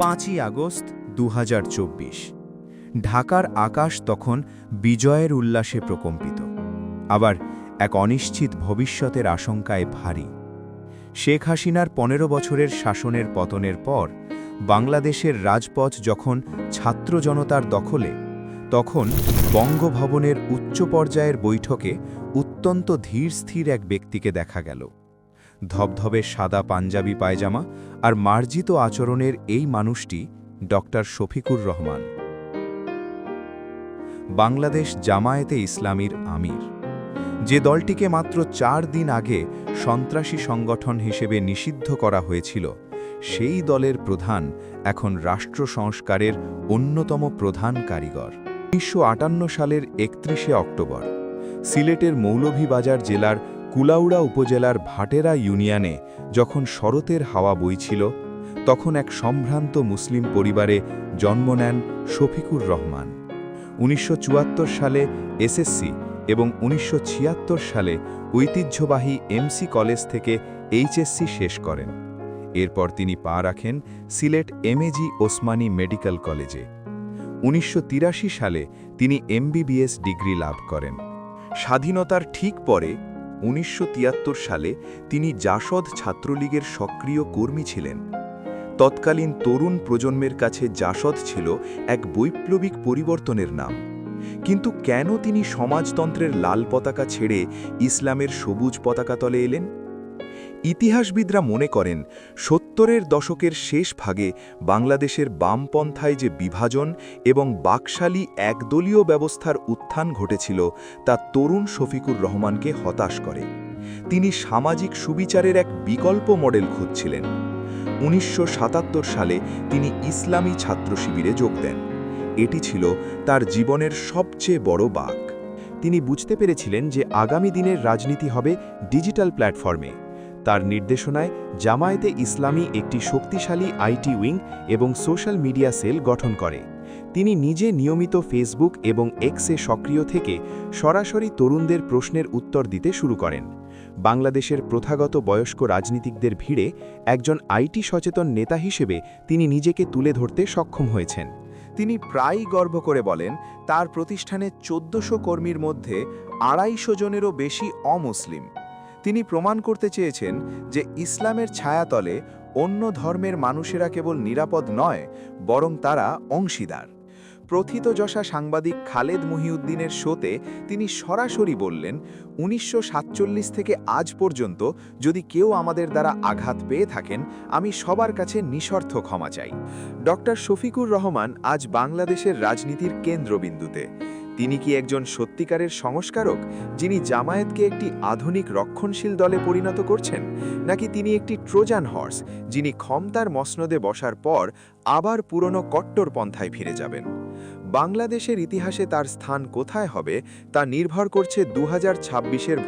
পাঁচই আগস্ট দু হাজার চব্বিশ। ঢাকার আকাশ তখন বিজয়ের উল্লাসে প্রকম্পিত। আবার এক অনিশ্চিত ভবিষ্যতের আশঙ্কায় ভারী। শেখ হাসিনার পনেরো বছরের শাসনের পতনের পর বাংলাদেশের রাজপথ যখন ছাত্র জনতার দখলে, তখন বঙ্গভবনের উচ্চ পর্যায়ের বৈঠকে অত্যন্ত ধীর স্থির এক ব্যক্তিকে দেখা গেল। ধবধবে সাদা পাঞ্জাবি পায়জামা আর মার্জিত আচরণের এই মানুষটি ডক্টর শফিকুর রহমান। বাংলাদেশ জামায়াতে ইসলামীর আমির। যে দলটিকে মাত্র চার দিন আগে সন্ত্রাসী সংগঠন হিসেবে নিষিদ্ধ করা হয়েছিল, সেই দলের প্রধান এখন রাষ্ট্র সংস্কারের অন্যতম প্রধান কারিগর। উনিশশো আটান্ন সালের একত্রিশে অক্টোবর সিলেটের মৌলভীবাজার জেলার কুলাউড়া উপজেলার ভাটেরা ইউনিয়নে যখন শরতের হাওয়া বইছিল, তখন এক সম্ভ্রান্ত মুসলিম পরিবারে জন্ম নেন শফিকুর রহমান। উনিশশো চুয়াত্তর সালে এসএসসি এবং উনিশশো ছিয়াত্তর সালে ঐতিহ্যবাহী এমসি কলেজ থেকে এইচএসসি শেষ করেন। এরপর তিনি পা রাখেন সিলেট এমএজি ওসমানী মেডিকেল কলেজে। উনিশশো তিরাশি সালে তিনি এমবিবিএস ডিগ্রি লাভ করেন। স্বাধীনতার ঠিক পরে উনিশশো তিয়াত্তর সালে তিনি জাসদ ছাত্রলীগের সক্রিয় কর্মী ছিলেন। তৎকালীন তরুণ প্রজন্মের কাছে জাসদ ছিল এক বৈপ্লবিক পরিবর্তনের নাম। কিন্তু কেন তিনি সমাজতন্ত্রের লাল পতাকা ছেড়ে ইসলামের সবুজ পতাকা তলে এলেন? ইতিহাসবিদরা মনে করেন, সত্তরের দশকের শেষ ভাগে বাংলাদেশের বামপন্থায় যে বিভাজন এবং বাকশালী একদলীয় ব্যবস্থার উত্থান ঘটেছিল, তা তরুণ শফিকুর রহমানকে হতাশ করে। তিনি সামাজিক সুবিচারের এক বিকল্প মডেল খুঁজছিলেন। উনিশশো সাতাত্তর সালে তিনি ইসলামী ছাত্র শিবিরে যোগ দেন। এটি ছিল তার জীবনের সবচেয়ে বড় বাক। তিনি বুঝতে পেরেছিলেন যে আগামী দিনের রাজনীতি হবে ডিজিটাল প্ল্যাটফর্মে। তার নির্দেশনায় জামায়াতে ইসলামী একটি শক্তিশালী আইটি উইং এবং সোশ্যাল মিডিয়া সেল গঠন করে। তিনি নিজে নিয়মিত ফেসবুক এবং এক্সে সক্রিয় থেকে সরাসরি তরুণদের প্রশ্নের উত্তর দিতে শুরু করেন। বাংলাদেশের প্রথাগত বয়স্ক রাজনীতিকদের ভিড়ে একজন আইটি সচেতন নেতা হিসেবে তিনি নিজেকে তুলে ধরতে সক্ষম হয়েছেন। তিনি প্রায়ই গর্ব করে বলেন, তার প্রতিষ্ঠানে চোদ্দশো কর্মীর মধ্যে আড়াইশো জনেরও বেশি অমুসলিম। তিনি প্রমাণ করতে চেয়েছেন যে ইসলামের ছায়াতলে অন্য ধর্মের মানুষেরা কেবল নিরাপদ নয়, বরং তারা অংশীদার। প্রথিতযশা সাংবাদিক খালেদ মহিউদ্দিনের শোতে তিনি সরাসরি বললেন, উনিশশো সাতচল্লিশ থেকে আজ পর্যন্ত যদি কেউ আমাদের দ্বারা আঘাত পেয়ে থাকেন, আমি সবার কাছে নিঃস্বার্থ ক্ষমা চাই। ডক্টর শফিকুর রহমান আজ বাংলাদেশের রাজনীতির কেন্দ্রবিন্দুতে। তিনি কি একজন সত্যিকারের সংস্কারক, যিনি জামায়াতকে একটি আধুনিক রক্ষণশীল দলে পরিণত করছেন, নাকি তিনি একটি ট্রোজান হর্স, যিনি ক্ষমতার মসনদে বসার পর আবার পুরনো কট্টর পন্থায় ফিরে যাবেন? বাংলাদেশের ইতিহাসে তার স্থান কোথায় হবে, তা নির্ভর করছে দু হাজার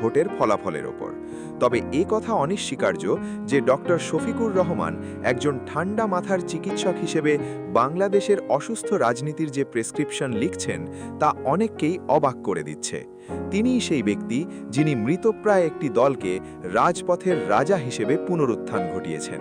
ভোটের ফলাফলের ওপর। তবে এ কথা অনিস্বীকার্য যে ডক্টর শফিকুর রহমান একজন ঠান্ডা মাথার চিকিৎসক হিসেবে বাংলাদেশের অসুস্থ রাজনীতির যে প্রেসক্রিপশন লিখছেন, তা অনেককেই অবাক করে দিচ্ছে। তিনিই সেই ব্যক্তি যিনি মৃতপ্রায় একটি দলকে রাজপথের রাজা হিসেবে পুনরুত্থান ঘটিয়েছেন।